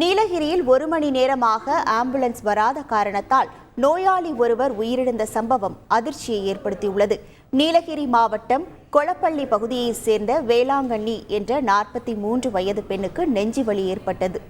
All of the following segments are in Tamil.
நீலகிரியில் ஒரு மணி நேரமாக ஆம்புலன்ஸ் வராத காரணத்தால் நோயாளி ஒருவர் உயிரிழந்த சம்பவம் அதிர்ச்சியை ஏற்படுத்தியுள்ளது. நீலகிரி மாவட்டம் கொளப்பள்ளி பகுதியைச் சேர்ந்த வேளாங்கண்ணி என்ற நாற்பத்தி மூன்று வயது பெண்ணுக்கு நெஞ்சுவலி ஏற்பட்டது.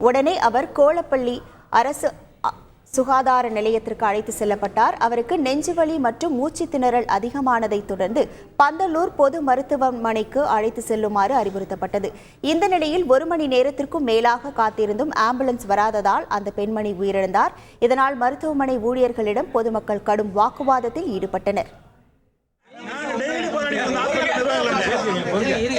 உடனே அவர் கோலப்பள்ளி அரசு சுகாதார நிலையத்திற்கு அழைத்து செல்லப்பட்டார். அவருக்கு நெஞ்சுவலி மற்றும் மூச்சு திணறல் அதிகமானதைத் தொடர்ந்து பந்தலூர் பொது மருத்துவமனைக்கு அழைத்து செல்லுமாறு அறிவுறுத்தப்பட்டது. இந்த நிலையில் ஒரு மணி நேரத்திற்கும் மேலாக காத்திருந்தும் ஆம்புலன்ஸ் வராததால் அந்த பெண்மணி உயிரிழந்தார். இதனால் மருத்துவமனை ஊழியர்களிடம் பொதுமக்கள் கடும் வாக்குவாதத்தில் ஈடுபட்டனர். டெய்லி